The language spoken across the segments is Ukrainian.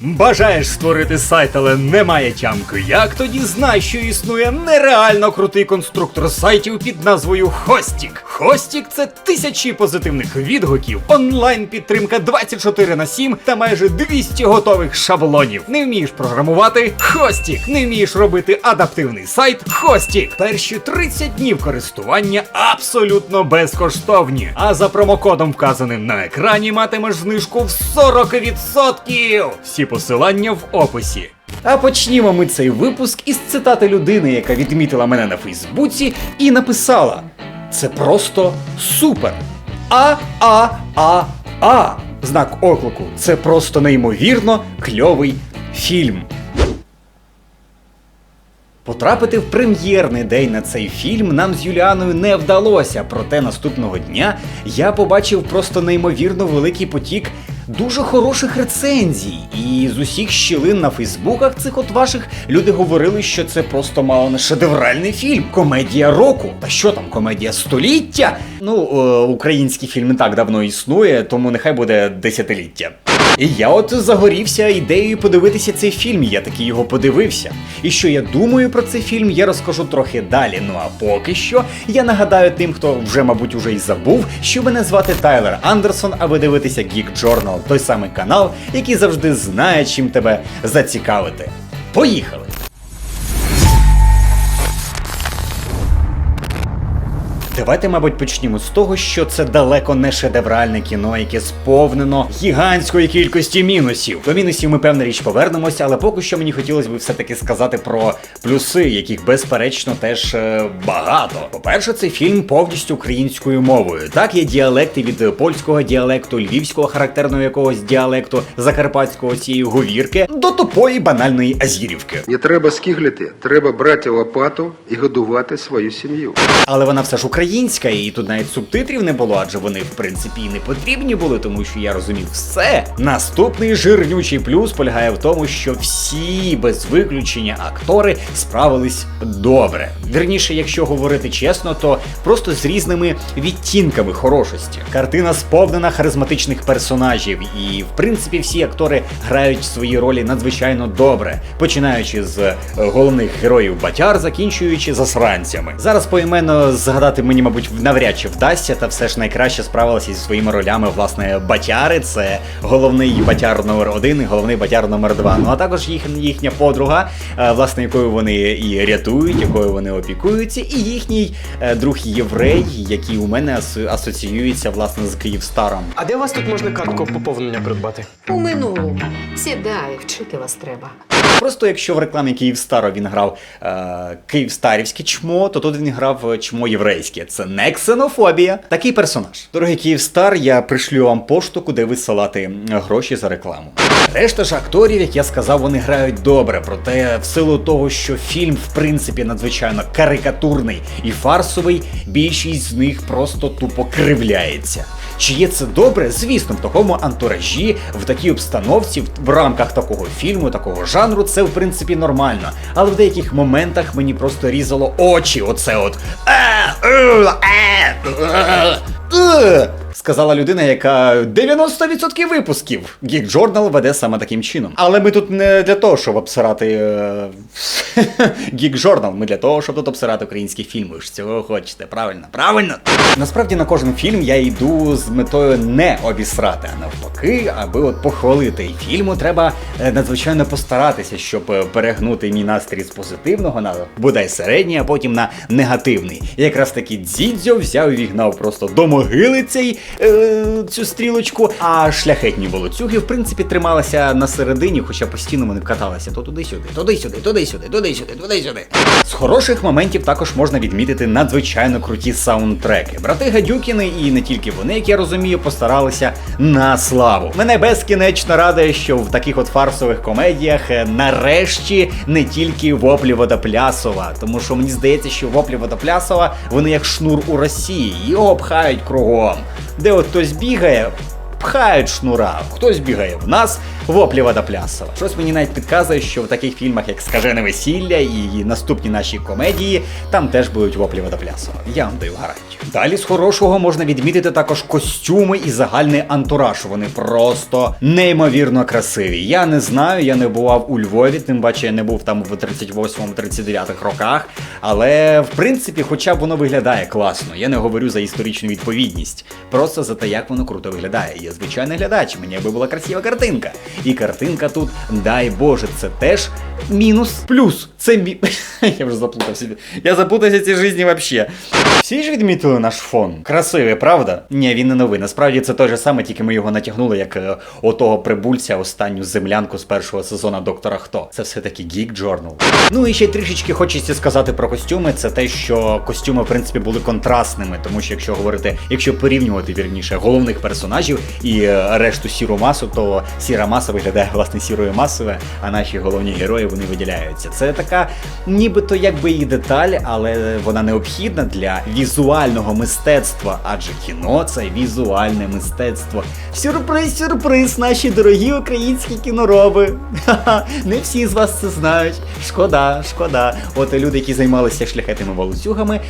Бажаєш створити сайт, але немає тямки. Як тоді знай, що існує нереально крутий конструктор сайтів під назвою Хостік? Хостік це тисячі позитивних відгуків, онлайн підтримка 24 на 7 та майже 200 готових шаблонів. Не вмієш програмувати? Хостік. Не вмієш робити адаптивний сайт? Хостік. Перші 30 днів користування абсолютно безкоштовні. А за промокодом, вказаним на екрані, матимеш знижку в 40%. Всі посилання в описі. А почнімо ми цей випуск із цитати людини, яка відмітила мене на Фейсбуці і написала: Це просто супер. А, а, а, а. Знак оклику. Це просто неймовірно кльовий фільм. Потрапити в прем'єрний день на цей фільм нам з Юліаною не вдалося. Проте наступного дня я побачив просто неймовірно великий потік дуже хороших рецензій. І з усіх щілин на Фейсбуках цих от ваших люди говорили, що це просто мало не шедевральний фільм. Комедія року. Та що там, комедія століття? Ну, е, український фільм не так давно існує, тому нехай буде десятиліття. І я от загорівся ідеєю подивитися цей фільм, я таки його подивився. І що я думаю про цей фільм, я розкажу трохи далі. Ну а поки що я нагадаю тим, хто вже, мабуть, уже й забув, що мене звати Тайлер Андерсон, а ви дивитеся Geek Journal, той самий канал, який завжди знає, чим тебе зацікавити. Поїхали! Давайте, мабуть, почнімо з того, що це далеко не шедевральне кіно, яке сповнено гігантської кількості мінусів. До мінусів ми певна річ повернемося, але поки що мені хотілося б все-таки сказати про плюси, яких безперечно теж е, багато. По-перше, цей фільм повністю українською мовою. Так, є діалекти від польського діалекту, львівського характерного якогось діалекту, закарпатського цієї говірки до тупої банальної азірівки. Не треба скиглити, треба брати лопату і годувати свою сім'ю. Але вона все ж українська, і тут навіть субтитрів не було, адже вони в принципі не потрібні були, тому що я розумів все. Наступний жирнючий плюс полягає в тому, що всі без виключення актори справились добре. Вірніше, якщо говорити чесно, то просто з різними відтінками хорошості. Картина сповнена харизматичних персонажів, і в принципі всі актори грають свої ролі надзвичайно добре, починаючи з е, головних героїв Батяр, закінчуючи засранцями. Зараз поіменно згадати мені, мабуть, навряд чи вдасться, та все ж найкраще справилася зі своїми ролями, власне, Батяри. Це головний батяр номер один і головний батяр номер два. Ну а також їх, їхня подруга, е, власне, якою вони і рятують, якою вони опікуються, і їхній е, друг єврей, який у мене асо- асоціюється власне з Київстаром. А де у вас тут можна картку поповнення придбати? У минулому. Сідай, вчити вас треба. Просто якщо в рекламі Київстара він грав е, київстарівське чмо, то тут він грав чмо єврейське. Це не ксенофобія. Такий персонаж. Дорогий Київстар, я пришлю вам пошту, куди висилати гроші за рекламу. Решта ж акторів, як я сказав, вони грають добре. Проте, в силу того, що фільм в принципі надзвичайно карикатурний і фарсовий, більшість з них просто тупо кривляється. Чи є це добре? Звісно, в такому антуражі, в такій обстановці, в- рамках такого фільму, такого жанру, це в принципі нормально. Але в деяких моментах мені просто різало очі. Оце от. Сказала людина, яка 90% випусків Geek Journal веде саме таким чином. Але ми тут не для того, щоб обсирати е, Geek Journal, ми для того, щоб тут обсирати українські фільми. Ви ж цього хочете, правильно? Правильно! Насправді на кожен фільм я йду з метою не обісрати, а навпаки, аби от похвалити. Фільму треба е, надзвичайно постаратися, щоб е, перегнути мій настрій з позитивного на бодай середній, а потім на негативний. І якраз таки Дзідзьо взяв і вігнав просто до могили цей, е, цю стрілочку, а шляхетні волоцюги, в принципі, трималися на середині, хоча постійно вони каталися то туди-сюди, туди-сюди, туди-сюди, туди-сюди, туди-сюди. З хороших моментів також можна відмітити надзвичайно круті саундтреки. Брати Гадюкіни і не тільки вони, як розумію, постаралися на славу. Мене безкінечно радує, що в таких от фарсових комедіях е, нарешті не тільки воплі Водоплясова, тому що мені здається, що воплі Водоплясова вони як шнур у Росії, його пхають кругом. Де от хтось бігає, пхають шнура, хтось бігає в нас, воплі вода плясова. Щось мені навіть підказує, що в таких фільмах, як Скажене весілля і наступні наші комедії, там теж будуть воплі вода плясова. Я вам даю гарантію. Далі з хорошого можна відмітити також костюми і загальний антураж. Вони просто неймовірно красиві. Я не знаю, я не бував у Львові, тим паче я не був там в 38-39 роках. Але в принципі, хоча б воно виглядає класно. Я не говорю за історичну відповідність. Просто за те, як воно круто виглядає. Я звичайний глядач, мені аби була красива картинка. І картинка тут, дай Боже, це теж мінус плюс. Це мі... Я вже заплутався. Я заплутався в цій житті вообще. Всі ж відмітили наш фон. Красивий, правда? Ні, він не новий. Насправді це той же саме, тільки ми його натягнули, як е, отого прибульця останню землянку з першого сезону Доктора Хто. Це все-таки Geek Journal. Ну і ще трішечки хочеться сказати про костюми. Це те, що костюми, в принципі, були контрастними, тому що якщо говорити, якщо порівнювати вірніше головних персонажів і е, решту сіру масу, то сіра маса виглядає власне сірою масою, а наші головні герої вони виділяються. Це така, нібито якби і деталь, але вона необхідна для візуального мистецтва, адже кіно це візуальне мистецтво. Сюрприз, сюрприз, наші дорогі українські кінороби. Ха-ха, не всі з вас це знають. Шкода, шкода. От люди, які займалися шляхетними волоцюгами,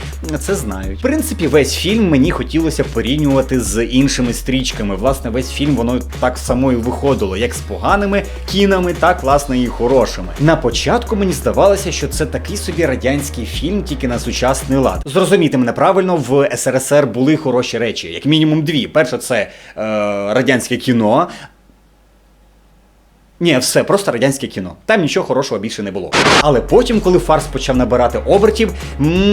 це знають. В принципі, весь фільм мені хотілося порівнювати з іншими стрічками. Власне, весь фільм воно так само і виходило, як з поганими кінами, так власне і хорошими. На початку мені здавалося, що це такий собі радянський фільм, тільки на сучасний лад. Зрозуміти мене правильно, в СРСР були хороші речі, як мінімум дві. Перше, це е, радянське кіно. Ні, все, просто радянське кіно. Там нічого хорошого більше не було. Але потім, коли фарс почав набирати обертів,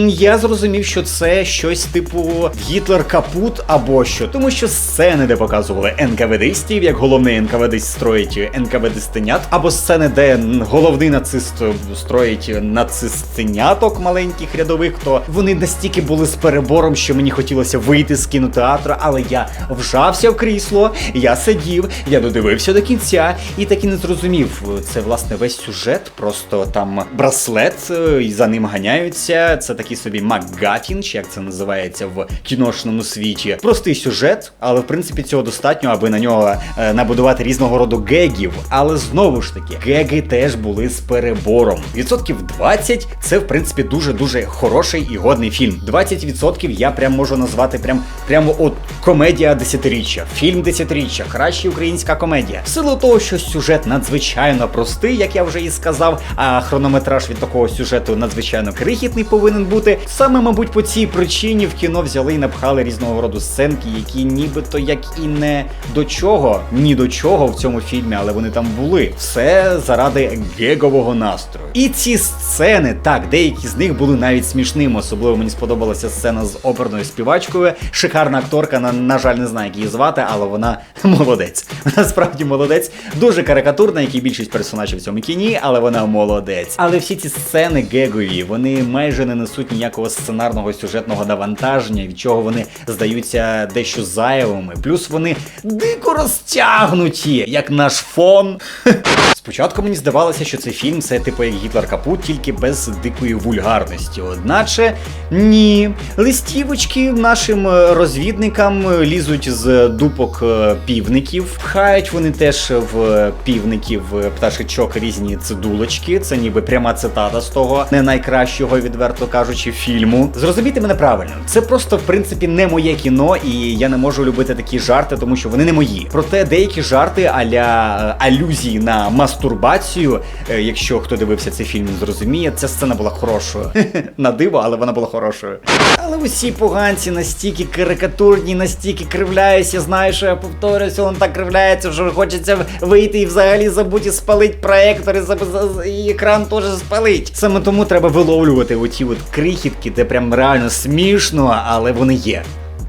я зрозумів, що це щось типу Гітлер капут або що. Тому що сцени, де показували НКВДистів, як головний НКВДист строїть НКВДстенят, або сцени, де головний нацист строїть нацистеняток маленьких рядових, то вони настільки були з перебором, що мені хотілося вийти з кінотеатру, але я вжався в крісло, я сидів, я додивився до кінця і так і не зрозумів. Це власне весь сюжет, просто там браслет, е, і за ним ганяються. Це такий собі Макгафін, чи як це називається в кіношному світі. Простий сюжет, але в принципі цього достатньо, аби на нього е, набудувати різного роду гегів. Але знову ж таки, геги теж були з перебором. Відсотків 20 це в принципі дуже дуже хороший і годний фільм. 20% я прям можу назвати прям прямо от комедія десятиріччя, фільм десятиріччя, краща українська комедія. В силу того, що сюжет надзвичайно простий, як я вже і сказав, а хронометраж від такого сюжету надзвичайно крихітний повинен бути. Саме, мабуть, по цій причині в кіно взяли і напхали різного роду сценки, які нібито як і не до чого, ні до чого в цьому фільмі, але вони там були. Все заради гегового настрою. І ці сцени, так, деякі з них були навіть смішними. Особливо мені сподобалася сцена з оперною співачкою. Шикарна акторка, на, на жаль, не знаю, як її звати, але вона молодець. Вона справді молодець. Дуже карикатурна, як і більшість персонажів в цьому кіні, але вона молодець. Але всі ці сцени гегові, вони майже не несуть ніякого сценарного сюжетного навантаження, від чого вони здаються дещо зайвими. Плюс вони дико розтягнуті, як наш фон. Спочатку мені здавалося, що цей фільм це типу як Гітлер Капут, тільки без дикої вульгарності. Одначе ні. Листівочки нашим е, розвідникам е, лізуть з дупок е, півників. Пхають вони теж в півників е, пташечок різні цидулочки. Це ніби пряма цитата з того не найкращого, відверто кажучи, фільму. Зрозумійте мене правильно, це просто в принципі не моє кіно, і я не можу любити такі жарти, тому що вони не мої. Проте деякі жарти аля е, алюзії на мастурбацію. е, Якщо хто дивився цей фільм, зрозуміє, ця сцена була хорошою. На диво, але вона була хорошою. Але усі поганці настільки карикатурні, настільки кривляюся, знаю, що я повторююся, він так кривляється, що хочеться вийти і взагалі забути спалить проектор і, заб- за- і екран теж спалить. Саме тому треба виловлювати оті от крихітки, де прям реально смішно, але вони є.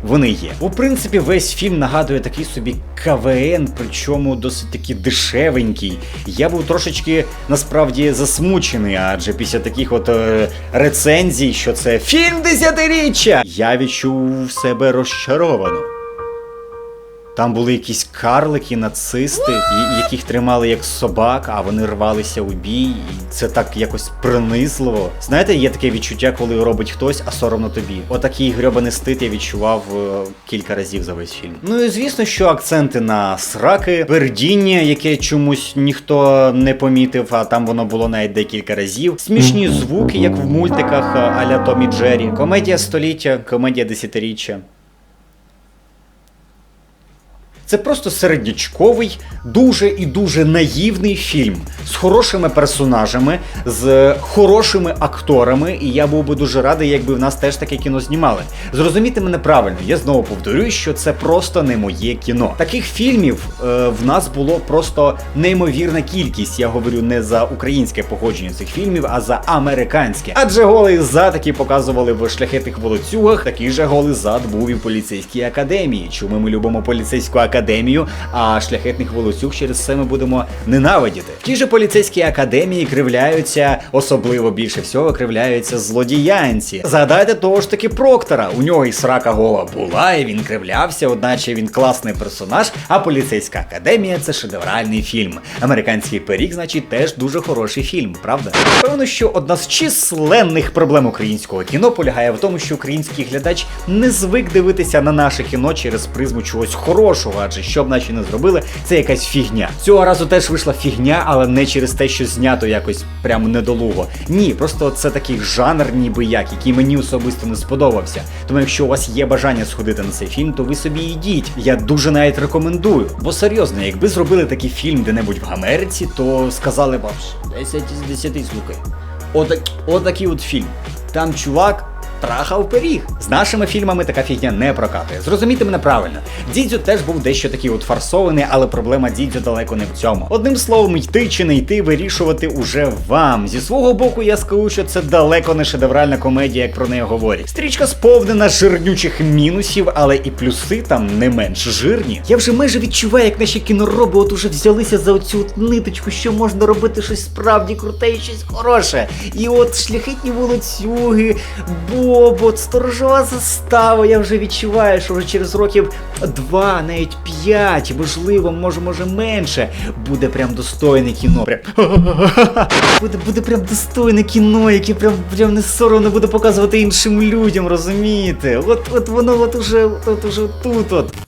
Вони є. У принципі, весь фільм нагадує такий собі КВН, причому досить таки дешевенький. Я був трошечки насправді засмучений, адже після таких от е, рецензій, що це фільм десятиріччя, я відчув себе розчаровано. Там були якісь карлики, нацисти, яких тримали як собак, а вони рвалися у бій. І це так якось принизливо. Знаєте, є таке відчуття, коли робить хтось, а соромно тобі. Отакий грьобаний стид я відчував е, кілька разів за весь фільм. Ну і звісно, що акценти на сраки, пердіння, яке чомусь ніхто не помітив, а там воно було навіть декілька разів. Смішні звуки, як в мультиках е, а-ля Том і Джері. Комедія століття, комедія десятиріччя. Це просто середнячковий, дуже і дуже наївний фільм з хорошими персонажами, з хорошими акторами, і я був би дуже радий, якби в нас теж таке кіно знімали. Зрозумійте мене правильно, я знову повторюю, що це просто не моє кіно. Таких фільмів е, в нас було просто неймовірна кількість. Я говорю не за українське походження цих фільмів, а за американське. Адже голий зад, який показували в шляхетних волоцюгах, такий же голий зад був і в поліцейській академії. Чому ми любимо поліцейську академію, а шляхетних волоцюг через це ми будемо ненавидіти. В тій же поліцейській академії кривляються, особливо більше всього кривляються злодіянці. Згадайте того ж таки Проктора. У нього і срака гола була, і він кривлявся, одначе він класний персонаж. А поліцейська академія це шедевральний фільм. Американський пиріг, значить, теж дуже хороший фільм, правда? Певно, що одна з численних проблем українського кіно полягає в тому, що український глядач не звик дивитися на наше кіно через призму чогось хорошого, адже що б наче не зробили, це якась фігня. Цього разу теж вийшла фігня, але не через те, що знято якось прямо недолуго. Ні, просто це такий жанр, ніби як, який мені особисто не сподобався. Тому якщо у вас є бажання сходити на цей фільм, то ви собі йдіть. Я дуже навіть рекомендую. Бо серйозно, якби зробили такий фільм де-небудь в Америці, то сказали б «Пш, 10 з 10 слухай. Отак, отакий от фільм. Там чувак трахав пиріг. З нашими фільмами така фігня не прокатує. Зрозумійте мене правильно. Дідзю теж був дещо такий от фарсований, але проблема дідзю далеко не в цьому. Одним словом, йти чи не йти, вирішувати уже вам. Зі свого боку, я скажу, що це далеко не шедевральна комедія, як про неї говорять. Стрічка сповнена жирнючих мінусів, але і плюси там не менш жирні. Я вже майже відчуваю, як наші кінороби от уже взялися за оцю от ниточку, що можна робити щось справді круте і щось хороше. І от шляхетні волоцюги, Бобот, сторожова застава. Я вже відчуваю, що вже через років два, навіть п'ять, можливо, може, може менше, буде прям достойне кіно. Прям буде, буде прям достойне кіно, яке прям, прям не соромно буде показувати іншим людям, розумієте? От, от воно от уже, от уже тут от.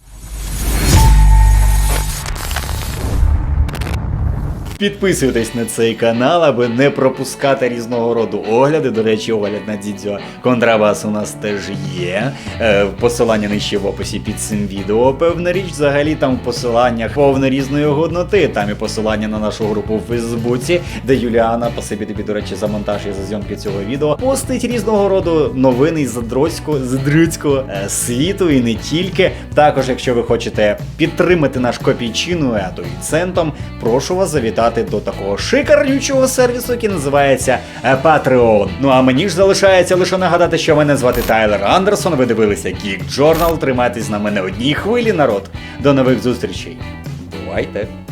Підписуйтесь на цей канал, аби не пропускати різного роду огляди. До речі, огляд на дідзьо Контрабас у нас теж є. Е, посилання нижче в описі під цим відео. Певна річ, взагалі там в посиланнях повно різної годноти. Там і посилання на нашу групу в Фейсбуці, де Юліана, спасибі тобі, до речі, за монтаж і за зйомки цього відео, постить різного роду новини з Задроцького, Задруцького е, світу і не тільки. Також, якщо ви хочете підтримати наш копійчину, а то і центом, прошу вас завітати до такого шикарнючого сервісу, який називається е, Patreon. Ну а мені ж залишається лише нагадати, що мене звати Тайлер Андерсон. Ви дивилися Geek Journal. Тримайтесь на мене одній хвилі, народ. До нових зустрічей. Бувайте!